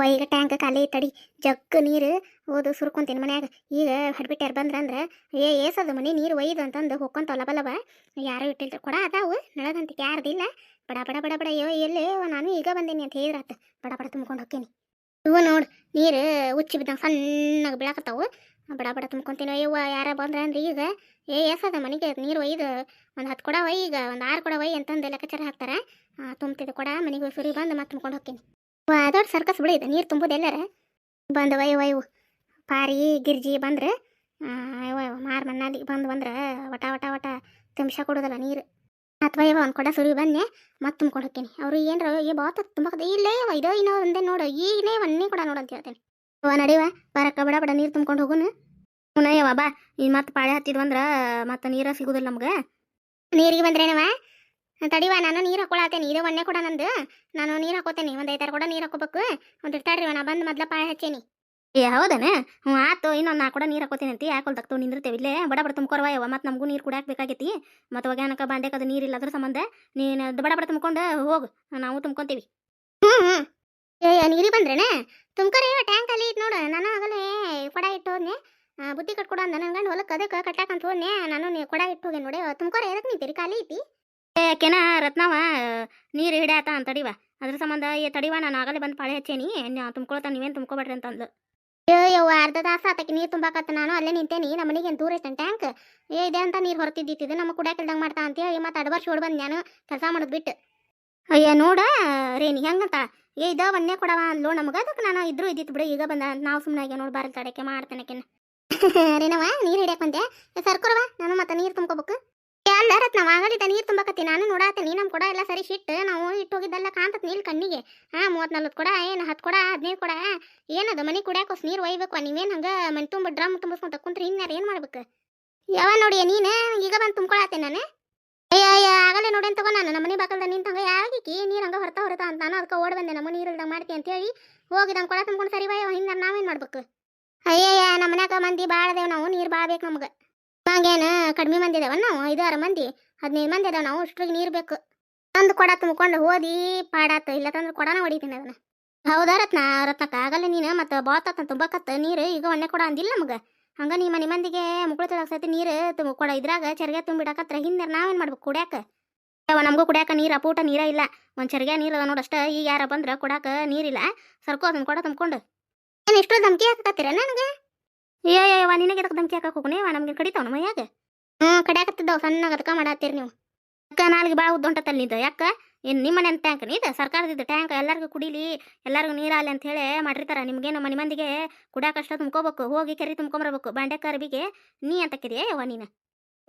ಅವ್ವ ಈಗ ಟ್ಯಾಂಕ್ ಖಾಲಿ ತಡಿ ಜಗ್ ನೀರು ಓದು ಸುರ್ಕೊಂತೀನಿ ಮನ್ಯಾಗ. ಈಗ ಹಡ್ಬಿಟ್ಟಾರ ಬಂದ್ರಂದ್ರೆ ಏ, ಏಸದು ಮನೆ ನೀರು ಒಯ್ದು ಅಂತಂದು ಹೋಗ್ಕೊಂತ ಬಲವ. ಯಾರು ಇಟ್ಟಿಲ್ರಿ? ಕೊಡ, ಅದಾವು. ನಳದಂತ ಯಾರ್ದಿಲ್ಲ ಬಡ ಬಡ ಬಡ ಬಡ, ಅಯ್ಯೋ, ಎಲ್ಲಿ? ನಾನು ಈಗ ಬಂದೇನಿ ಅಂತ ಹೇಳಿದ್ರಾತು ಬಡ ಬಡ ತುಂಬ್ಕೊಂಡು ಹೋಗ್ತೀನಿ ಇವು ನೋಡು, ನೀರು ಉಚ್ಚಿ ಬಿದ್ದಂಗೆ ಸಣ್ಣಗೆ ಬೀಳಕತ್ತಾವು. ಬಡ ಬಡ ತುಂಬ್ಕೊಂತೀನಿ ಅಯ್ಯವ್ವ, ಯಾರ ಬಂದ್ರ ಅಂದ್ರೆ ಈಗ, ಏ ಎಸದ ಮನೆಗೆ ನೀರು ಒಯ್ದು ಒಂದು ಹತ್ತು ಕೊಡ ಒಯ್, ಈಗ ಒಂದು ಆರು ಕೊಡ ಒಯ್ ಅಂತಂದು ಲೆಕ್ಕಾಚಾರ ಹಾಕ್ತಾರೆ. ತುಂಬ್ತಿದ್ದು ಕೊಡ, ಮನೆಗೆ ಸುರಿ ಬಂದು ಮತ್ತೆ ತುಂಬ್ಕೊಂಡು ಹೋಗ್ತೀನಿ ದೊಡ್ಡ ಸರ್ಕಸ್ ಬಿಡಿ ಇದು. ನೀರು ತುಂಬೋದು ಎಲ್ಲರ. ಬಂದು ಇವು ವಯ್ವು ಪಾರಿ, ಗಿರ್ಜಿ ಬಂದ್ರೆ ಮಾರು ಮಣ್ಣಾಲಿ ಬಂದು ಬಂದ್ರೆ ವಟ ವಟ ವಟ ತುಂಬಿಸ ಕೊಡೋದಲ್ಲ ನೀರು. ಅಥವಾ ಇವ ಒಂದು ಕೊಡ ಸುರಿ ಬನ್ನಿ. ಮತ್ತೆ ತುಂಬ್ಕೊಂಡು ಹೋಗ್ತೀನಿ ಅವರು ಏನರ ಏ ಬಾತ ತುಂಬಕ್ಕೆ ಇಲ್ಲೇ ಇವ, ಇದೋ ಇನ್ನೋ ಒಂದೇ ನೋಡು. ಈಗನೇ ಒಂದೇ ಕೂಡ ನೋಡು ಅಂತ ಹೇಳ್ತೇನೆ. ಅವ ನಡಿವ ಬರಕ್ಕ ಬಡ ಬಡ, ನೀರು ತುಂಬ್ಕೊಂಡು ಹೋಗುನು. ಹುನಯ್ಯವ ಬಾ. ಇನ್ನು ಮತ್ತೆ ಪಾಳೆ ಹತ್ತಿದ್ವಂದ್ರೆ ಮತ್ತೆ ನೀರ ಸಿಗುದಿಲ್ಲ ನಮ್ಗೆ. ನೀರಿಗೆ ಬಂದ್ರೇನವ ತಡಿವ ನಾನು ನೀರು ಹಾಕೊಳತ್ತೇನೆ ಇದು ಒಂದೇ ಕೂಡ ನಂದು. ನಾನು ನೀರು ಹಾಕೋತೇನೆ. ಒಂದು ಐದಾರು ಕೂಡ ನೀರು ಹಾಕೋಬೇಕು. ಒಂದು ಇರ್ತಾಡ್ರಿ ನಾ ಬಂದು ಮೊದ್ಲ ಪಾಯ ಹಚ್ಚೇನಿ. ಏ ಹೌದನ? ಹ್ಞೂ ಆತು ಇನ್ನೊಂದು ನಾ ಕೂಡ ನೀರು ಹಾಕೋತೀನಿ ಅಂತ. ಯಾಕೆ ತಗ್ತು ನಿಂದಿರ್ತೇವೆ. ಇಲ್ಲೇ ಬಡ ಬಡ ತುಂಬ್ಕೊರ್ವ ಯವ ಮತ್ತೆ ನಮಗೂ ನೀರು ಕುಡಿಯಕ್ಕೆ ಬೇಕಾಗೈತಿ. ಮತ್ತು ಒಗ್ಯಾನಕ ಬಾಂಡೆಗೆ ಅದು ನೀರಿಲ್ಲ ಅದ್ರ ಸಂಬಂಧ. ನೀನು ಅದು ಬಡ ಬಡ ತುಂಬ್ಕೊಂಡು ಹೋಗು. ನಾವು ತುಂಬ್ಕೊಂತೀವಿ. ಹ್ಞೂ ಹ್ಞೂ ಏ ನೀರಿ ಬಂದ್ರೇನೆ? ತುಂಬ್ಕರೆ ಟ್ಯಾಂಕ್ ಅಲ್ಲಿ ಇತ್ತು ನೋಡು. ನಾನು ಆಗಲೇ ಕೊಡ ಇಟ್ಟು ಹೋದ್ನೆ. ಬುದ್ಧಿ ಕಟ್ಕೊಡ ಅಂದ ನನ್ನ ಗಂಡು ಹೊಲಕ್ಕೆ ಅದಕ್ಕೆ ಕಟ್ಟಾಕಂತ ಹೋದ್ನೆ. ನಾನು ನೀ ಕೊಡ ಇಟ್ಟು ಹೋಗಿ ನೋಡಿ. ತುಂಬ್ಕೊರೆ ಎದಕ್ಕೆ ನಿಂತೀರಿ? ಖಾಲಿ ಐತಿ. ಯಾಕೆನ ರತ್ನವ, ನೀರು ಹಿಡ್ಯಾತ ಅಂತ ತಡಿವ ಅದ್ರ ಸಂಬಂಧ ಏ ತಡಿವ ನಾನು ಆಗಲೇ ಬಂದು ಪಾಳೆ ಹಚ್ಚೇನಿ. ನಾ ತುಂಬ್ಕೊಳ್ತಾ ನೀವೇನು ತುಂಬ್ಕೊಬೇಡ್ರಿ ಅಂತಂದ್ಲು. ಅಯ್ಯೋ ಅರ್ಧ ತಾಸ ಆತಕ್ಕೆ ನೀರು ತುಂಬಾಕತ್ತ ನಾನು. ಅಲ್ಲೇ ನಿಂತೇನಿ. ನಮ್ಮ ಮನೆಗೆ ದೂರ ಐತೇನೆ ಟ್ಯಾಂಕ್? ಏ, ಇದೆ ಅಂತ ನೀರು ಹೊರತಿದ್ದಿತ್ತು. ನಮ್ಮ ಕುಡ್ಯಾಕಿಲ್ದಂಗೆ ಮಾಡ್ತಾ ಅಂತೇಳಿ ಮತ್ತೆ ಅಡ್ಬರ್ಸ್ ಹೊಡ್ ಬಂದು ನಾನು ಕೆಲಸ ಮಾಡೋದು ಬಿಟ್ಟು. ಅಯ್ಯ, ನೋಡ ರೇನಿ ಹೆಂಗಂತ? ಏ, ಇದ ಒಂದೇ ಕೊಡವ ಅಂದ್ಲು ನಮಗೆ. ಅದಕ್ಕೆ ನಾನು ಇದ್ರು ಇದ್ದಿತ್ತು ಬಿಡು. ಈಗ ಬಂದ, ನಾವು ಸುಮ್ಮನೆ ನೋಡಿ, ಬಾರಲ್ ತಡಕ್ಕೆ ಮಾಡ್ತೇನೆ ರೇನವ ನೀರು ಹಿಡಿಯಕ್ಕೆ ಬಂದೆ ಸರ್ಕೊರವ ನಾನು ಮತ್ತೆ ನೀರು ತುಂಬ್ಕೋಬೇಕು. ಅಲ್ಲ ರತ್ನ ಆಗಲಿದ್ದ ನೀರು ತುಂಬಕತ್ತಿ. ನಾನು ನೋಡಾತೀನಿ ನಮ್ಮ ಕೊಡ ಎಲ್ಲ ಸರಿ ಶಿಟ್ಟು ನಾವು ಇಟ್ಟು ಹೋಗಿದ್ದೆಲ್ಲ ಕಾಣ್ತತ್ ನೀಲ್ ಕಣ್ಣಿಗೆ. ಹಾ ಮೂವತ್ ನಲ್ವತ್ತು ಕೊಡ, ಏನು ಹತ್ತು ಕೊಡ, ಹದಿನೈದು ಕೊಡ. ಏನದು, ಮನೆ ಕುಡಿಯಾಕೋಸ್ ನೀರು ಒಯ್ಬೇಕು ನೀವೇನು ಹಂಗ ಮನೆ ತುಂಬ, ಡ್ರಮ್ ತುಂಬಿಸ್ಕೊಂತ ಕುಂತ್ರಿ ಇನ್ಯಾರು ಏನು ಮಾಡ್ಬೇಕು? ಯಾವ ನೋಡಿ, ನೀನು ಈಗ ಬಂದು ತುಂಬ್ಕೊಳತ್ತೆ ನಾನು? ಅಯ್ಯ ಆಗಲೇ ನೋಡಿ ತಗೋ ನಾನು ನಮ್ಮ ಮನೆ ಬಾಕಲ್ದ ನಿಂತ ಹಂಗ ಯಾಕಿಕ್ಕಿ ನೀರು ಹಂಗ ಹೊರತಾ ಹೊರತಾ ಅಂತ ನಾನು ಅದಕ್ಕೆ ಓಡ್ ಬಂದೆ ನಮ್ಮ ನೀರು ಇಲ್ದಂಗೆ ಹೇಳಿ ಹೋಗಿ ನಮ್ ಕೊಡ ತುಂಬ್ಕೊಂಡು ಸರಿ ಬಾಯ್ ಹಿಂದೆ ನಾವೇನು ಮಾಡ್ಬೇಕು? ಅಯ್ಯಯ್ಯ ನಮ್ಮ ಮನ್ಯಾಗ ಮಂದಿ ಭಾಳ ನಾವು, ನೀರು ಭಾಳ ಬೇಕು ನಮ್ಗೆ. ಹಂಗೇನು ಕಡಿಮೆ ಮಂದಿ ಇದಾವ ನಾವು, ಐದಾರು ಮಂದಿ, ಹದಿನೈದು ಮಂದಿ ಅದಾವ ನಾವು, ಅಷ್ಟ್ರಿಗೆ ನೀರು ಬೇಕು. ತಂದು ಕೊಡ ತುಂಬ್ಕೊಂಡು ಹೋದಿ, ಪಾಡಾತ, ಇಲ್ಲ ತಂದ್ರೆ ಕೊಡನ ಹೊಡಿತೀನಿ ಅದನ್ನ. ಹೌದಾ ರತ್ನ, ರತ್ನಕ್ಕ, ಆಗಲ್ಲ ನೀನು, ಮತ್ತೆ ಬಾತತ್ತ ತುಂಬಕತ್ತ ನೀರು, ಈಗ ಒಣ್ಣೆ ಕೊಡ ಅಂದಿಲ್ಲ ನಮ್ಗೆ. ಹಂಗ ನೀ ಮನೆ ಮಂದಿಗೆ ಮುಕ್ಳು ತಿಳಾಕ್ಸೈತಿ ನೀರು ತುಂಬ, ಕೊಡ, ಇದ್ರಾಗ ಚರ್ಗೆ ತುಂಬಿಡಕತ್ರ ಹಿಂದೆ ನಾವೇನು ಮಾಡ್ಬೇಕು ಕುಡ್ಯಾಕ? ಯಾವ ನಮಗೂ ಕುಡ್ಯಾಕ ನೀರು ಅಪೂಟ ನೀರ ಇಲ್ಲ. ಒಂದು ಚರ್ಗೆ ನೀರು ನೋಡಷ್ಟ ಈಗ ಯಾರ ಬಂದ್ರೆ ಕೊಡಾಕ ನೀರಿಲ್ಲ. ಸರ್ಕೋ ಅದನ್ನ ಕೊಡ ತುಂಬ್ಕೊಂಡು. ಏನು ಇಷ್ಟು ಧಮಕಿ ಹಾಕತ್ತೀರ ನನಗೆ? ಏ ಯವ್ವ ನಿನಗೆ ಎದಕ್ಕೆ ಧಮಕಿ ಹಾಕಕ್ಕೆ ಹೋಗುನೇವ ನಮ್ಗೆ ಕಡಿತಾವ ನಮ್ಮ ಮೈಯಾಗ ಹ್ಞೂ ಕಡ್ಯಾಕತ್ತಿದ್ದಾವ ಸಣ್ಣಗೆ ಅದಕ್ಕೆ ಮಾಡತ್ತೀರಿ ನೀವು. ಅಕ್ಕ ನಾಲ್ಗೆ ಭಾಳ ಉದ್ದುಂಟತ್ತಲ್ಲ ನಿದ್ದು ಯಾಕ? ಏನು ನಿಮ್ಮ ಮನೆ ಟ್ಯಾಂಕ್, ನೀದು? ಸರ್ಕಾರದಿದ್ದು ಟ್ಯಾಂಕ್, ಎಲ್ಲರಿಗೂ ಕುಡೀಲಿ, ಎಲ್ಲರಿಗೂ ನೀರಾಗಲಿ ಅಂತ ಹೇಳಿ ಮಾಡಿರ್ತಾರ. ನಿಮ್ಗೇನು ಮನೆ ಮಂದಿಗೆ ಕುಡ್ಯಾಕ ಅಷ್ಟ ತುಂಬ್ಕೋಬೇಕು, ಹೋಗಿ ಕೆರೆ ತುಂಬ್ಕೊಂಬರ್ಬೇಕು ಬಾಂಡೆ ಕರ್ಬಿಗೆ ನೀ ಅಂತ ಕಿರಿಯ ಯವ್ವ ನೀನು.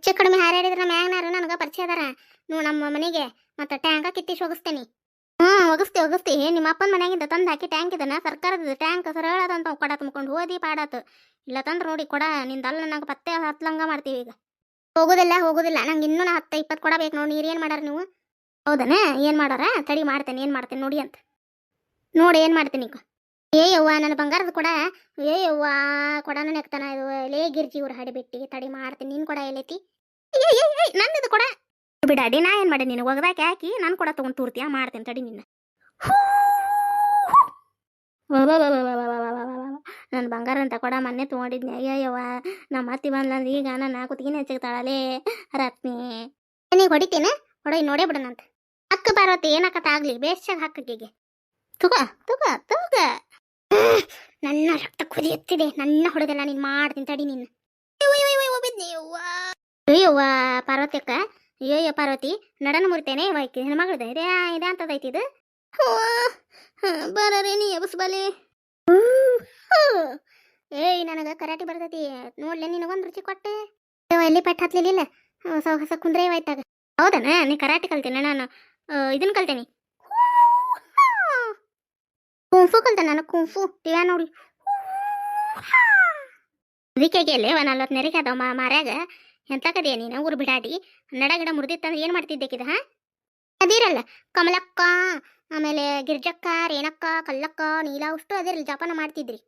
ಹೆಚ್ಚು ಕಡಿಮೆ ಹಾರಾಡಿದ್ರೆ ಮ್ಯಾಗ್ನಾರು ನನಗೆ ಪರಿಚಯ ಅದಾರ. ನೀವು ನಮ್ಮ ಮನೆಗೆ ಮತ್ತೆ ಟ್ಯಾಂಕ ಕಿತ್ತಿ ಹೋಗಿಸ್ತೇನೆ. ಹ್ಞೂ ಒಗಸ್ತಿ ಒಗಸ್ತಿ. ನಿಮ್ಮ ಅಪ್ಪನ ಮನೆಯಾಗಿಂದ ತಂದು ಹಾಕಿ ಟ್ಯಾಂಕ್ ಇದನ್ನ ಸರ್ಕಾರದ ಟ್ಯಾಂಕ್ ಸರಳದಂತ ಕೊಡ ತುಂಬ್ಕೊಂಡು ಹೋದಿ ಪಾಡಾತು. ಇಲ್ಲ ತಂದ್ರೆ ನೋಡಿ, ಕೊಡ ನಿಂದಲ್ಲ ನಂಗೆ ಪತ್ತೆ ಹತ್ಲಂಗ ಮಾಡ್ತೀವಿ ಈಗ. ಹೋಗೋದಿಲ್ಲ ಹೋಗೋದಿಲ್ಲ. ನಂಗೆ ಇನ್ನೂ ನಾ ಹತ್ತು, ಇಪ್ಪತ್ತು ಕೊಡ ಬೇಕು ನೋಡಿ, ನೀರು ಏನು ಮಾಡಾರ ನೀವು? ಹೌದನ? ಏನು ಮಾಡಾರ? ತಡಿ ಮಾಡ್ತೇನೆ, ಏನು ಮಾಡ್ತೇನೆ ನೋಡಿ ಅಂತ. ನೋಡಿ, ಏನು ಮಾಡ್ತೀನಿ ಈಗ. ಏ, ಯವ್ವ ನನ್ನ ಬಂಗಾರದ ಕೊಡ. ಏ, ಯವ್ವ, ಕೊಡನ ನೆಕ್ತಾನ ಇದು ಲೇ ಗಿರ್ಜಿ ಇವ್ರು ಹಡಿಬಿಟ್ಟಿ ತಡಿ ಮಾಡ್ತೀನಿ, ನೀನು ಕೊಡ ಎಲ್ಲೈತಿ ನಂದಿದು ಕೊಡ. ಬಿಡಾಡಿ ನಾ ಏನು ಮಾಡಿ ನೀನು? ಒಗ್ದಾಕ ಹಾಕಿ, ನಾನು ಕೊಡ ತೊಗೊಂಡು ತೂರ್ತೀಯ? ಮಾಡ್ತೀನಿ ತಡಿ ನಿನ್ನ. ನನ್ನ ಬಂಗಾರ ಅಂತ ಕೊಡ, ಮೊನ್ನೆ ತೊಗೊಂಡಿದ್ನಿ. ಅಯ್ಯವ್ವ ನಮ್ಮ ಅತ್ತಿ ಬಂದ್ಲಂದ್ರೆ ಈಗ ನನ್ನ ಕುತ್ತಿಗೆನೇ ಹೆಚ್ಚಿಗ್ತಾಳಲೇ ರತ್ನಿ. ನೀ ಹೊಡಿತೀನ? ಹೊಡೋಯ್ ನೋಡೇ ಬಿಡನಂತ ಅಕ್ಕ ಪಾರ್ವತಿ ಏನಕ್ಕತ್ತ ಆಗ್ಲಿ? ಬೇಷಾಗ ಹಾಕಕ್ಕಿಗೆ ತುಗ ತುಗ ತುಗ. ನನ್ನ ರಕ್ತ ಕುದಿಯುತ್ತಿದೆ. ನನ್ನ ಹೊಡೆದಲ್ಲ ನೀನು ಮಾಡ್ತೀನಿ ತಡಿ ನಿನ್ನ ಅಯ್ಯವ್ವ, ಪಾರ್ವತಿ ಅಕ್ಕ. ಅಯ್ಯಯ್ಯ, ಪಾರ್ವತಿ ನಡನ ಮುರಿತೇನೆ ವೈಕಿ ಹೆಣ್ಮಗಳದ, ಇದೆ ಅಂತ ಅಂತದೈತಿ ಇದು? ಬರೀ ನೀ ಎಬಸ್ಬಲಿ ಏಯ್, ನನಗೆ ಕರಾಟಿ ಬರ್ತೈತಿ, ನೋಡ್ಲೆ, ನಿನಗೊಂದು ರುಚಿ ಕೊಟ್ಟೆ. ಎಲ್ಲಿ ಪೆಟ್ಟು ಹತ್ಲಿಲ್ಲ ಹೊಸ ಹೊಸ ಕುಂದ್ರೆ ಆಯ್ತಾಗ ಹೌದನ, ನೀ ಕರಾಟಿ ಕಲ್ತೇನೆ ನಾನು ಇದನ್ನ ಕಲ್ತೇನೆ. ಕುಂಫು ಕಲ್ತೆ ನಾನು, ಕುಂಫು ಟಿವ ನೋಡಿ. ಅದಕ್ಕೆ ಒಂದು ನಲ್ವತ್ತು ನೆರಿಗೆ ಅದಾವ ಮಾರ್ಯಾಗ. ಎಂತ ಕದೆಯ ನೀನು? ಊರು ಬಿಡಾಡಿ. ನಡ ಗಿಡ ಮುರಿದಿತ್ತಂದ್ರೆ ಏನು ಮಾಡ್ತಿದ್ದಕ್ಕಿದ, ಹಾ? ಅದಿರಲ್ಲ ಕಮಲಕ್ಕ, ಆಮೇಲೆ ಗಿರ್ಜಕ್ಕ, ರೇಣಕ್ಕ, ಕಲ್ಲಕ್ಕ, ನೀಲ ಅಷ್ಟು ಅದಿರಲ್ಲ ಜಪಾನ ಮಾಡ್ತಿದ್ರಿ.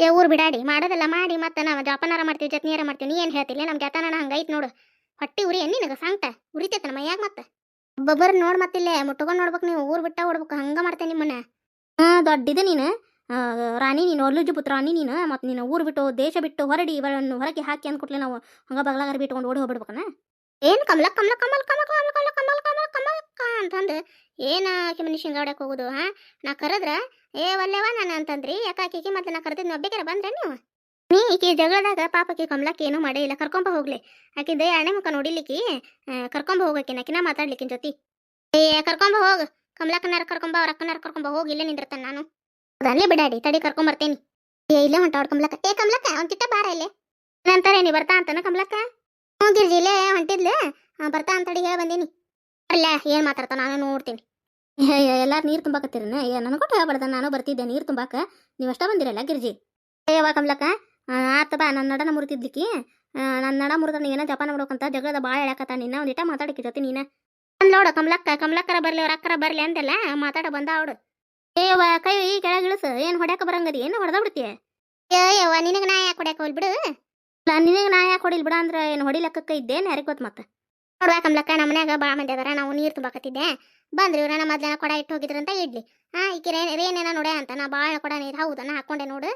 ಏ ಊರು ಬಿಡಾಡಿ, ಮಾಡೋದೆಲ್ಲ ಮಾಡಿ ಮತ್ತೆ ನಾವು ಜಪಾನಾರ ಮಾಡ್ತೀವಿ, ಜತ್ನಿಯಾರ ಮಾಡ್ತೀವಿ, ನೀ ಏನು ಹೇಳ್ತಿಲ್ಲ? ನಮ್ಮ ಜತನ ಹಂಗೈತೆ ನೋಡು. ಹೊಟ್ಟಿ ಉರಿ ಏನು ನಿನಗೆ ಸಾಂಗ್ಟ ಉರಿತೈತೆ ನಮ್ಮ ಯಾಕೆ ಮತ್ತೆ? ಒಬ್ಬೊಬ್ಬರು ನೋಡ್ ಮತ್ತಿಲ್ಲೇ ಮುಟ್ಕೊಂಡ್ ನೋಡ್ಬೇಕು ನೀವು, ಊರ್ ಬಿಟ್ಟ ಓಡ್ಬೇಕು, ಹಂಗ ಮಾಡ್ತೇನೆ ನಿಮ್ಮನ್ನ. ಹಾ, ದೊಡ್ಡಿದೆ ನೀನು. ರಾಣಿ ನೀನು ಒಲ್ಲುಜು ಪುತ್ರ, ರಾಣಿ ನೀನು, ಮತ್ತು ನೀನು ಊರು ಬಿಟ್ಟು ದೇಶ ಬಿಟ್ಟು ಹೊರಡಿ, ಇವಳನ್ನು ಹೊರಗೆ ಹಾಕಿ ಅಂದ್ಕೊಟ್ಲೆ ನಾವು ಹಂಗ ಬಗ್ಲಾಗಾರ ಬಿಟ್ಕೊಂಡು ಓಡಿ ಹೋಗ್ಬಿಡ್ಬೇಕನ? ಏನು ಕಮಲ ಕಮಲ ಕಮಲ ಕಮಲ ಕಮಲ ಕಮಲ ಕಮಲ ಕಮಲ ಕಮಲ ಕಮಲ್ಕ ಅಂತಂದು ಏನು ಆಕೆ ಮನೆ ಶಿಂಗಾಡಕ್ಕೆ ಹೋಗೋದು, ಹಾ? ನಾ ಕರೆದ್ರ, ಏ ಒಲ್ಲೆವ ನಾನು ಅಂತಂದ್ರಿ ಯಾಕಾಕಿ ಆಕಿಗೆ ಮತ್ತೆ ನಾ ಕರೆದಿದ್ದು ಒಬ್ಬೇಕಾರ ಬಂದ್ರೆ ನೀವು? ನೀ ಈಕೆ ಜಗಳದಾಗ ಪಾಪಕ್ಕೆ ಕಮಲಕ್ಕೆ ಏನೂ ಮಾಡೇ ಇಲ್ಲ, ಕರ್ಕೊಂಬ ಹೋಗ್ಲಿ. ಆಕಿದ ಎಣ್ಣೆ ಮುಖ ನೋಡಿಲಿಕ್ಕೆ ಕರ್ಕೊಂಬ ಹೋಗಕ್ಕೆ ಆಕಿನ ಮಾತಾಡ್ಲಿಕ್ಕಿನ ಜೊತೆ? ಏ, ಕರ್ಕೊಂಬ ಹೋಗು, ಕಮಲಕ್ಕನಾರ ಕರ್ಕೊಂಬ, ಅವ್ರ ಅಕ್ಕನಾರ ಕರ್ಕೊಂಬ ಹೋಗಿ, ಇಲ್ಲೇ ನಿಂದಿರ್ತಾನೆ ನಾನು. ಅಲ್ಲೇ ಬಿಡಾಡಿ, ತಡಿ ಕರ್ಕೊಂಬರ್ತೇನಿ ಏ, ಇಲ್ಲೇ ಹೊಂಟಾವ್ ಕಮಲಕ್ಕ. ಏ, ಕಮಲಕ್ಕ, ಅವ್ನ ಕಿಟ್ಟ ಬಾರ ಇಲ್ಲೇ. ನಂತರ ನೀ ಬರ್ತಾ ಅಂತಾನ ಕಮಲಕ್ಕ? ಹ್ಞೂ ಗಿರ್ಜಿ, ಇಲ್ಲೇ ಹೊಂಟಿದ್ಲು. ಬರ್ತಾ ಅಂತಡಿ ಹೇಳಿ ಬಂದೀನಿ. ಅಲ್ಲ ಏನು ಮಾತಾಡ್ತಾ ನಾನು ನೋಡ್ತೀನಿ. ಎಲ್ಲಾರು ನೀರು ತುಂಬಾಕತ್ತೀರನ ಏ, ನನಗೂ ಹೇಳ್ಬಾರ್ದ ನಾನು ಬರ್ತಿದ್ದೆ ನೀರು ತುಂಬಾಕ ನೀವಷ್ಟ ಬಂದಿರಲ್ಲ ಗಿರ್ಜಿ? ಏವಾ ಕಮಲಕ್ಕ ಆತ ಬಾ ನನ್ನ ನಡನ ಮುರಿತಿದ್ಲಿಕ್ಕಿ ನನ್ನ ನಡ ಮುರಿದ ನೀನ ಜಪಾನ ಮಾಡ್ಬೇಕಂತ ಜಗಳದ ಬಾಳ ಹೇಳಕತ್ತ ನಿನ್ನ ಒಂದಿಟ ಮಾತಾಡಕ್ಕೆ ನೀನ ನೀನ. ನೋಡು ಕಮಲಕ್ಕ, ಕಮಲಕ್ಕರ ಬರ್ಲಿ, ಅವ್ರ ಅಕ್ಕರ ಬರ್ಲಿ ಅಂದೆಲ್ಲ ಮಾತಾಡ ಬಂದ ಅವಡು ಏವ ಕೈ ಕೆಳಗೆ ಇಳಿಸು. ಏನು ಹೊಡ್ಯಾಕ ಬರಂಗದಿ? ಏನು ಹೊಡೆದ ಬಿಡ್ತೀಯ ಏಯವ್ವ ನಿನಗೆ ನಾ ಯಾಕೆ ಹೊಡ್ಯಾಕ ಹೋಲ್ ಬಿಡು. ನಿನಗೆ ನಾ ಯಾಕೆ ಹೊಡಿಲ್ ಬಿಡ ಅಂದ್ರೆ ಏನು ಹೊಡಿಲಕ್ಕ ಇದ್ದೇನು ಯಾರಿಗೆ ಗೊತ್ತು ಮತ್ತೆ ನೋಡ್ವಾ ಕಮಲಕ್ಕ ನಮ್ಮ ಮನ್ಯಾಗ ಭಾಳ ಮಂದಿ ಅದಾರ. ನಾವು ನೀರು ತುಂಬಾಕತ್ತಿದ್ದೆ. ಬಂದ್ರಿ ಇವ್ರ ನಮ್ಮ ಮೊದ್ಲನ ಕೊಡ ಇಟ್ಟು ಹೋಗಿದ್ರಂತ ಇಡ್ಲಿ. ಹಾ ಈಕಿ ರೇ ರೇನೇನ ನೋಡ್ಯ ಅಂತ. ನಾ ಭಾಳ ಕೊಡ ನೀರು ಹೌದು ನಾ ಹಾಕೊಂಡೆ ನೋಡು.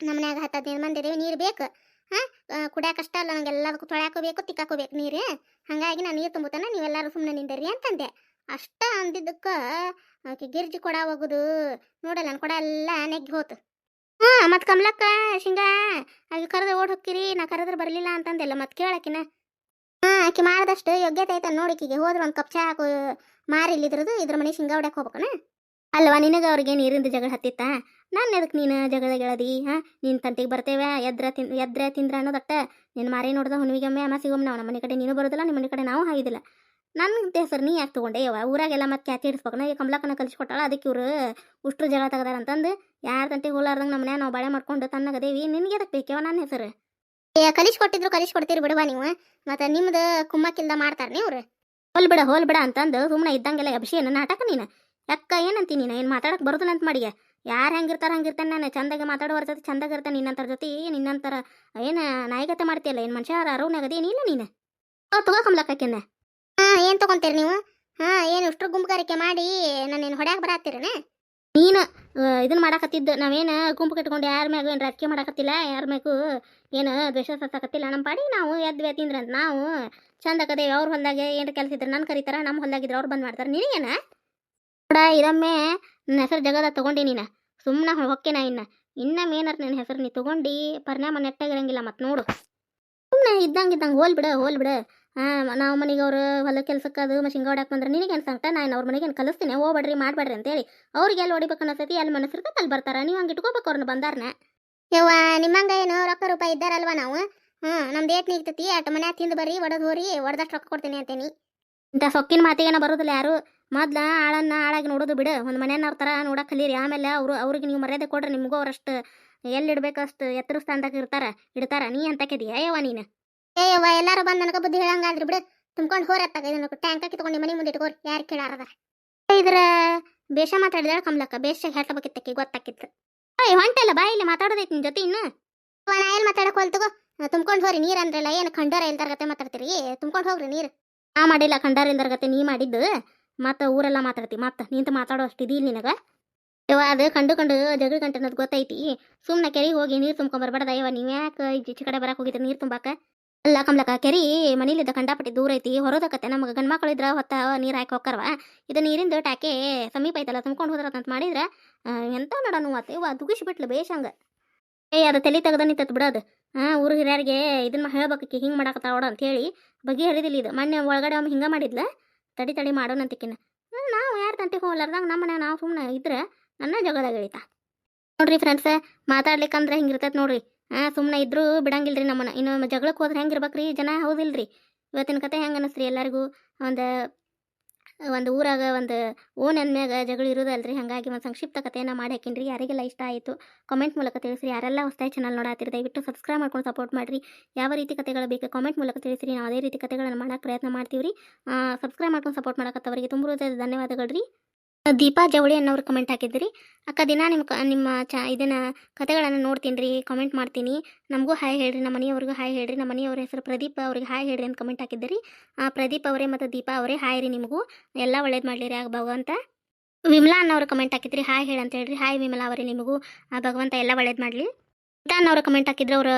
ನಮ್ಮ ಮನ್ಯಾಗ ಹತ್ತು ಹದಿನೈದು ಮಂದಿ ಇದೀವಿ ನೀರು ಬೇಕು. ಹಾ ಕುಡ್ಯಾಕ ಅಷ್ಟ ಅಲ್ಲ ನಂಗೆ ಎಲ್ಲದಕ್ಕೂ ತೊಳ್ಯಾಕೂ ಬೇಕು ತಿಕ್ಕಾಕೂ ಬೇಕು ನೀರು. ಹಂಗಾಗಿ ನಾನು ನೀರು ತುಂಬುತ್ತಾನ ನೀವೆಲ್ಲರೂ ಸುಮ್ಮನೆ ನಿಂದಿರಿ ಅಂತಂದೆ. ಅಷ್ಟ ಅಂದಿದ್ದಕ್ಕ ಆಕೆ ಗಿರ್ಜಿ ಕೊಡ ಹೋಗುದು. ನೋಡಲ್ಲ ನನ್ನ ಕೊಡ ಎಲ್ಲ ನೆಗ್ಗಿ ಹೋತು. ಹ್ಞೂ ಮತ್ತೆ ಕಮಲಕ್ಕ, ಶಿಂಗಾ ಆಕೆ ಕರೆದ ಓಡ್ ಹೋಗ್ಕಿರಿ ನಾ ಕರೆದ್ರೆ ಬರಲಿಲ್ಲ ಅಂತಂದೆಲ್ಲ ಮತ್ತೆ ಕೇಳಕಿನ. ಹಾ, ಆಕೆ ಮಾಡ್ದಷ್ಟು ಯೋಗ್ಯತೆ ಐತ ನೋಡಿಕಿಗೆ ಹೋದ್ರೆ ಒಂದು ಕಪ್ ಚಾ ಹಾಕು ಮಾರಿಲ್ಲಿದ್ರದು ಇದ್ರ ಮನೆ ಶೇಂಗಾ ಹೊಡ್ಯಾಕ ಹೋಗ್ಬೇಕನ? ಅಲ್ವಾ, ನಿನಗೆ ಅವ್ರಿಗೆ ನೀರಿಂದ ಜಗಳ ಹತ್ತಿತ್ತ? ನಾನು ಎದಕ್ಕೆ ನೀನು ಜಗಳ ಗೆಳದಿ ಹಾಂ? ನಿನ್ನ ತಂತಿಗೆ ಬರ್ತೇವೆ, ಎದ್ರ ತಿನ್, ಎದ್ರ ತಿಂದ್ರ ಅನ್ನೋದಟ್ಟ ನಿನ್ನ ಮಾರಿ ನೋಡ್ದ ಹುಣ್ವಿಗೊಮ್ಮೆ ಅಮ್ಮ ಸಿಗೊಮ್ಮೆ ನಾವು ನಮ್ಮ ಮನೆ ಕಡೆ ನೀನು ಬರೋದಿಲ್ಲ ನಿಮ್ಮ ಮನೆ ಕಡೆ ನಾವು ಹಾಯ್ದಿಲ್ಲ. ನನ್ನ ಹೆಸರು ನೀ ಯಾಕೆ ತೊಗೊಂಡೆ? ಯವ್ವ, ಊರಾಗೆಲ್ಲ ಮತ್ತೆ ಕ್ಯಾತಿ ಹಿಡಿಸ್ಬೇಕನ ಈ ಕಮಲಕ್ಕನ ಕಲಿಸ್ಕೊಟ್ಟಾಳ ಅದಕ್ಕೆ ಇವರು ಉಷ್ಟ್ರು ಜಗಳ ತೆಗದಾರ ಅಂತಂದು ಯಾರ ತಂಟೆ ಹೋಲಾರ್ದಂಗೆ ನಮ್ಮ ಮನ್ಯಾಗ ನಾವು ಬಾಳೆ ಮಾಡ್ಕೊಂಡು ತನ್ನಗದೇವಿ ನಿನಗೆ ಅದಕ್ಕೆ ಬೇಕೇವ ನನ್ನ ಹೆಸರು? ಕಲಿಸ್ಕೊಟ್ಟಿದ್ರು ಕಲಿಸ್ಕೊಡ್ತೀರಿ ಬಿಡುವ ನೀವು. ಮತ್ತು ನಿಮ್ದು ಕುಮ್ಮಕ್ಕಿಲ್ದ ಮಾಡ್ತಾರೆ ನೀವ್ರು ಹೋಲ್ ಬಿಡ ಹೋಲ್ ಬಿಡ ಅಂತಂದು ಸುಮ್ಮನೆ ಇದ್ದಂಗೆಲ್ಲ ಅಭಿಷೇಕ ನಾಟಕ ನೀನು. ಯಾಕ ಏನಂತೀನಿ ನೀನು? ಏನು ಮಾತಾಡಕ್ಕೆ ಬರೋದು ಅಂತ ಮಾಡಿಯ. ಯಾರು ಹೆಂಗಿರ್ತಾರ ಹಂಗಿರ್ತಾನೆ ನಾನು. ಚಂದಾಗಿ ಮಾತಾಡೋ ಜೊತೆ ಚಂದಾಗ ಇರ್ತಾನೆ ನಿನ್ನಂತರ ಜೊತೆ. ನಿನ್ನಂತರ ಏನು ನಾಯಕತೆ ಮಾಡ್ತೀಯಲ್ಲ? ಏನು ಮನುಷ್ಯ ಅರವನಾಗದೇ ಏನಿಲ್ಲ ನೀನು? ಓ ತಗೋ ಕಮ್ಲಕ್ಕೆನ್ನ ಹಾ, ಏನ್ ತಗೊಂತೀರಿ ನೀವು? ಹಾ, ಏನು ಇಷ್ಟ್ರ ಗುಂಪುಗಾರಿಕೆ ಮಾಡಿ ನನ್ನೇನು ಹೊಡ್ಯಾಕ ಬರತ್ತೀರನ? ನೀನು ಇದನ್ನ ಮಾಡಾಕತ್ತಿದ್ದ, ನಾವೇನ ಗುಂಪು ಕಟ್ಕೊಂಡು ಯಾರ ಮ್ಯಾಗ ಏನು ರಾಜಕೀಯ ಮಾಡಾಕತ್ತಿಲ್ಲ, ಯಾರ ಮ್ಯಾಗೂ ಏನು ದ್ವೇಷ ಸತ್ತಾಕತ್ತಿಲ್ಲ ನಮ್ಮ ಪಾಡಿ ನಾವು ಎದ್ವೆ ತಿಂದ್ರೆ ಅಂತ. ನಾವು ಚಂದ ಕದೇವಿ, ಅವ್ರ ಹೊಲ್ದಾಗ ಏನು ಕೆಲಸ ಇದ್ರೆ ನನ್ನ ಕರೀತಾರ ನಮ್ಮ ಹೊಲ್ದಾಗಿದ್ರೆ ಅವ್ರು ಬಂದ್ ಮಾಡ್ತಾರೆ. ನಿನಗೇನ? ನೋಡ, ಇದೊಮ್ಮೆ ನನ್ನ ಹೆಸರು ಜಗದ ತಗೊಂಡಿ ನೀನು. ಸುಮ್ಮನೆ ಹೊಕ್ಕೇನ ಇನ್ನ. ಇನ್ನೊಮ್ಮೆ ಏನಾರ ನಿನ್ನ ಹೆಸರು ನೀ ತಗೊಂಡಿ, ಪರಿಣಾಮ ನೆಟ್ಟಾಗಿರಂಗಿಲ್ಲ ಮತ್ತೆ ನೋಡು. ಸುಮ್ಮನೆ ಇದ್ದಂಗೆ ಇದ್ದಂಗೆ ಹೋಲ್ ಬಿಡ ಹೋಲ್ ಬಿಡ. ಹಾಂ ನಾವು ಮನೆಗೆ ಅವರು ಹೊಲ ಕೆಲ್ಸಕ್ಕೆ ಅದು ಮಷಿನ್ ಗಾಡಕ್ಕೆ ಬಂದ್ರೆ ನಿನಗೇನು ಸಂಕಟ? ನಾನು ಅವ್ರ ಮನೆಗೆ ಏನು ಕಲಿಸ್ತೀನಿ? ಹೋಗ್ಬೇಡ್ರಿ ಮಾಡಬೇಡ್ರಿ ಅಂತೇಳಿ. ಅವ್ರಿಗೆ ಎಲ್ಲಿ ಹೊಡಿಬೇಕು ಅನ್ನಿಸ್ತೈತಿ? ಅಲ್ಲಿ ಮನಸ್ಸಿರ್ತೈತೆ ಅಲ್ಲಿ ಬರ್ತಾರ? ನೀವು ಹಂಗೆ ಇಟ್ಕೋಬೇಕು ಅವ್ರನ್ನ ಬಂದಾರನ. ಯವ್ವ ನಿಮ್ಮಂಗ ಏನು ರೊಕ್ಕ ರೂಪಾಯಿ ಇದ್ದಾರಲ್ವ ನಾವು? ಹ್ಞೂ ನಮ್ದು ಏಟ್ ನೀಗ್ತೈತಿ. ಅಟ್ ಮನ್ಯಾಗ ತಿಂದು ಬರ್ರಿ ಒಡದ್ ಹೋರಿ ಒಡ್ದಷ್ಟು ರೊಕ್ಕ ಕೊಡ್ತೀನಿ ಅಂತೇನಿ. ಇಂಥ ಸೊಕ್ಕಿನ ಮಾತಿಗೇನ ಬರೋದಿಲ್ಲ ಯಾರು? ಮೊದ್ಲ ಆಳನ್ನ ಆಳಾಗಿ ನೋಡೋದು ಬಿಡು. ಒಂದು ಮನೆಯವ್ರ ಥರ ನೋಡಕ್ಕೆ ಕಲೀರಿ. ಆಮೇಲೆ ಅವರು ಅವ್ರಿಗೆ ನೀವು ಮರ್ಯಾದೆ ಕೊಡ್ರಿ. ನಿಮಗೂ ಅವ್ರಷ್ಟು ಎಲ್ಲಿ ಇಡ್ಬೇಕು ಅಷ್ಟು ಎತ್ತರ ಸ್ಥಾನದಾಗ ಇರ್ತಾರ ಇಡ್ತಾರ. ನೀ ಅಂತಕ್ಕಿದೀಯ ಯವ್ವ ನೀನು? ಏ ಎಲ್ಲಾರು ಬಂದು ನನಗೆ ಬುದ್ಧಿ ಹೇಳಂಗಾದ್ರಿ ಬಿಡು. ತುಂಬ್ಕೊಂಡು ಹೋರತ್ತಾಗ ಇದನ್ನ ಟ್ಯಾಂಕ್ ಕಿತ್ಕೊಂಡು ಮನೆ ಮುಂದೆ ಇಟ್ಕೋರಿ. ಯಾರು ಕೇಳಾರದ ಇದ್ರ ಬೇಷ ಮಾತಾಡಿದಾಳ ಕಮಲಕ್ಕ. ಬೇಷ ಹೇಳ್ತಬೇಕಿತ್ತಕ್ಕೆ ಗೊತ್ತಾಕಿತ್ತು. ಅಯ್ಯ ಹೊಂಟಲ್ಲ ಬಾ ಇಲ್ಲಿ ಮಾತಾಡೋದೈತಿ ನಿನ್ ಜೊತೆ ಇನ್ನು. ನಾ ಏನು ಮಾತಾಡಕ್ ಹೋಲ್ತಗೋ ತುಂಬ್ಕೊಂಡು ಹೋರಿ, ನೀರು ಅಂದ್ರಲ್ಲ, ಏನು ಖಂಡಾರ ಇಲ್ದಾರ ಗತೆ ಮಾತಾಡ್ತೀರಿ? ತುಂಬ್ಕೊಂಡು ಹೋಗ್ರಿ ನೀರು. ನಾ ಮಾಡಿಲ್ಲ ಖಂಡಾರ ಇಲ್ದರ್ಗತ್ತೆ ನೀ ಮಾಡಿದ್ದು. ಮತ್ತೆ ಊರೆಲ್ಲ ಮಾತಾಡ್ತಿ, ಮತ್ತೆ ನಿಂತು ಮಾತಾಡೋ ಅಷ್ಟು ಇದೀಲ್ ನಿನಗ. ಯವ್ವ, ಅದು ಕಂಡು ಕಂಡು ಜಗಳ ಗಂಟೆ ಗೊತ್ತೈತಿ. ಸುಮ್ಮನೆ ಕೆರೆಗೆ ಹೋಗಿ ನೀರು ತುಂಬ್ಕೊಂಬರ್ಬೇಡ ಯವ್ವ. ನೀವು ಯಾಕೆ ಈಚೆ ಕಡೆ ಬರಕ್ಕೆ ಹೋಗಿದ್ರಿ ನೀರು ತುಂಬಾಕ ಅಲ್ಲ ಕಮಲಕ ಕೆರಿ ಮನೇಲಿದ್ದ ಕಂಡಾಪಟ್ಟಿ ದೂರ ಐತಿ, ಹೊರೋದಕತ್ತೆ. ನಮಗೆ ಗಂಡು ಮಕ್ಕಳು ಹೊತ್ತ ನೀರು ಹಾಕಿ ಹೋಗ್ಕರ್ವ ಇದು ನೀರಿಂದ ಟ್ಯಾಕೆ ಸಮೀಪ ಐತಲ್ಲ, ತುಂಬ್ಕೊಂಡು ಹೋದ್ರಂತ ಮಾಡಿದ್ರೆ ಎಂತ ನೋಡೋಣ ಮತ್ತೆ ಇವ ದುಗಿಸಿ ಬಿಟ್ಲು ಬೇಷಂಗ ಏ, ಅದು ತಲೆ ತೆಗ್ದ ನಿಂತತ್ ಬಿಡೋದು ಹಾಂ ಊರು ಹಿರಿಯರಿಗೆ ಇದನ್ನ ಹೇಳ್ಬೇಕಿ ಹಿಂಗೆ ಮಾಡಾಕತ್ತಾವಡ ಅಂತ ಹೇಳಿ ಬಗೆಹರಿದಿಲ್ಲ ಇದು. ಮೊನ್ನೆ ಒಳಗಡೆ ಒಮ್ಮೆ ಹಿಂಗೆ ಮಾಡಿದ್ಲ, ತಡಿ ತಡಿ ಮಾಡೋಣ ಅಂತಿಕಿನ ನಾವು ಯಾರು ತಂಟೆ ಹೋಗ್ಲಾರ್ದಂಗ ನಮ್ಮ ಮನೆ ನಾವು ಸುಮ್ಮನೆ ಇದ್ರೆ, ನನ್ನ ಜಗದಾಗ ಇಳಿತಾ ನೋಡ್ರಿ ಫ್ರೆಂಡ್ಸ್ ಮಾತಾಡ್ಲಿಕ್ಕಂದ್ರೆ ಹಿಂಗಿರ್ತೈತೆ ನೋಡ್ರಿ. ಹಾಂ ಸುಮ್ಮನೆ ಇದ್ರೂ ಬಿಡಂಗಿಲ್ರಿ ನಮ್ಮನ್ನ. ಇನ್ನು ಜಗಳಕ್ಕೆ ಹೋದ್ರೆ ಹೆಂಗಿರ್ಬೇಕ್ರಿ ಜನ ಹೌದಿಲ್ರಿ. ಇವತ್ತಿನ ಕತೆ ಹೆಂಗೆ ಅನಿಸ್ರಿ ಎಲ್ಲರಿಗೂ? ಒಂದು ಒಂದು ಊರಾಗ ಒಂದು ಓನ್ ಅಂದ್ಮ್ಯಾಗ ಜಗಳ ಇರೋದಲ್ರಿ. ಹಾಗಾಗಿ ಒಂದು ಸಂಕ್ಷಿಪ್ತ ಕಥೆಯನ್ನು ಮಾಡಿ ಹಾಕಿನ್ರಿ. ಯಾರಿಗೆಲ್ಲ ಇಷ್ಟ ಆಯಿತು ಕಾಮೆಂಟ್ ಮೂಲಕ ತಿಳಿಸ್ರಿ. ಯಾರೆಲ್ಲ ಹೊಸ್ತಾಯಿ ಚಾನಲ್ ನೋಡಾತಿರಿ, ದಯವಿಟ್ಟು ಸಬ್ಸ್ಕ್ರೈಬ್ ಮಾಡ್ಕೊಂಡು ಸಪೋರ್ಟ್ ಮಾಡಿರಿ. ಯಾವ ರೀತಿ ಕಥೆಗಳು ಬೇಕು ಕಾಮೆಂಟ್ ಮೂಲಕ ತಿಳಿಸ್ರಿ. ನಾವು ಅದೇ ರೀತಿ ಕಥೆಗಳನ್ನು ಮಾಡೋಕ್ಕೆ ಪ್ರಯತ್ನ ಮಾಡ್ತೀವಿ ರೀ ಸಬ್ಸ್ಕ್ರೈಬ್ ಮಾಡ್ಕೊಂಡು ಸಪೋರ್ಟ್ ಮಾಡಕತ್ತವರಿಗೆ ತುಂಬ ಧನ್ಯವಾದಗಳು ರೀ ದೀಪಾ ಜವಳಿ ಅನ್ನೋರು ಕಮೆಂಟ್ ಹಾಕಿದ್ರಿ ಅಕ್ಕ, ದಿನ ನಿಮ್ಮ ನಿಮ್ಮ ಚ, ಇದನ್ನು ಕತೆಗಳನ್ನು ನೋಡ್ತೀನಿ ರೀ ಕಮೆಂಟ್ ಮಾಡ್ತೀನಿ. ನಮಗೂ ಹಾಯ್ ಹೇಳ್ರಿ, ನಮ್ಮ ಮನೆಯವ್ರಿಗೂ ಹಾಯ್ ಹೇಳ್ರಿ. ನಮ್ಮ ಮನೆಯವ್ರ ಹೆಸರು ಪ್ರದೀಪ್, ಅವ್ರಿಗೆ ಹಾಯ್ ಹೇಳ್ರಿ ಅಂತ ಕಮೆಂಟ್ ಹಾಕಿದ್ರಿ ಆ, ಪ್ರದೀಪ್ ಅವರೇ ಮತ್ತು ದೀಪಾ ಅವರೇ, ಹಾಯ್ ರೀ ನಿಮಗೂ. ಎಲ್ಲ ಒಳ್ಳೇದು ಮಾಡಲಿ ರೀ ಆಗ ಭಗವಂತ. ವಿಮಲಾ ಅನ್ನೋರು ಕಮೆಂಟ್ ಹಾಕಿದ್ರಿ, ಹಾಯ್ ಹೇಳಿ ಅಂತ ಹೇಳ್ರಿ. ಹಾಯ್ ವಿಮಲಾ ಅವರೇ ನಿಮಗೂ. ಆ ಭಗವಂತ ಎಲ್ಲ ಒಳ್ಳೇದು ಮಾಡಲಿ. ಲಲಿತಾ ಅವರ ಕಮೆಂಟ್ ಹಾಕಿದ್ರೆ, ಅವರ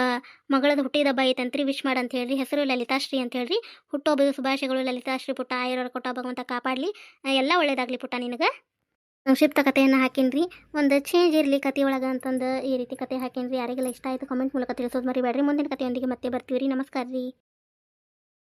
ಮಗಳದ ಹುಟ್ಟಿದ ಹಬ್ಬ ಐತಂತ್ರಿ ವಿಶ್ ಮಾಡಿ ಅಂತ ಹೇಳ್ರಿ ಹೆಸರು ಲಲಿತಾಶ್ರೀ ಅಂತ ಹೇಳ್ರಿ ಹುಟ್ಟುಹಬ್ಬದ ಶುಭಾಶಯಗಳು ಲಲಿತಾಶ್ರೀ ಪುಟ್ಟ ಆಯರ ಕೊಟ್ಟ ಭಗವಂತ ಕಾಪಾಡಲಿ. ಎಲ್ಲ ಒಳ್ಳೇದಾಗಲಿ ಪುಟ್ಟ ನಿನಗೆ. ಸಂಕ್ಷಿಪ್ತ ಕಥೆಯನ್ನು ಹಾಕಿನ್ರಿ. ಒಂದು ಚೇಂಜ್ ಇರಲಿ ಕತೆ ಒಳಗೆ ಅಂತಂದು ಈ ರೀತಿ ಕತೆ ಹಾಕಿನ್ರಿ. ಯಾರಿಗೆಲ್ಲ ಇಷ್ಟ ಆಯಿತು ಕಮೆಂಟ್ ಮೂಲಕ ತಿಳಿಸೋದು ಮರಿಬೇಡ್ರಿ. ಮುಂದಿನ ಕಥೆಯೊಂದಿಗೆ ಮತ್ತೆ ಬರ್ತೀವಿ ರೀ ನಮಸ್ಕಾರ ರೀ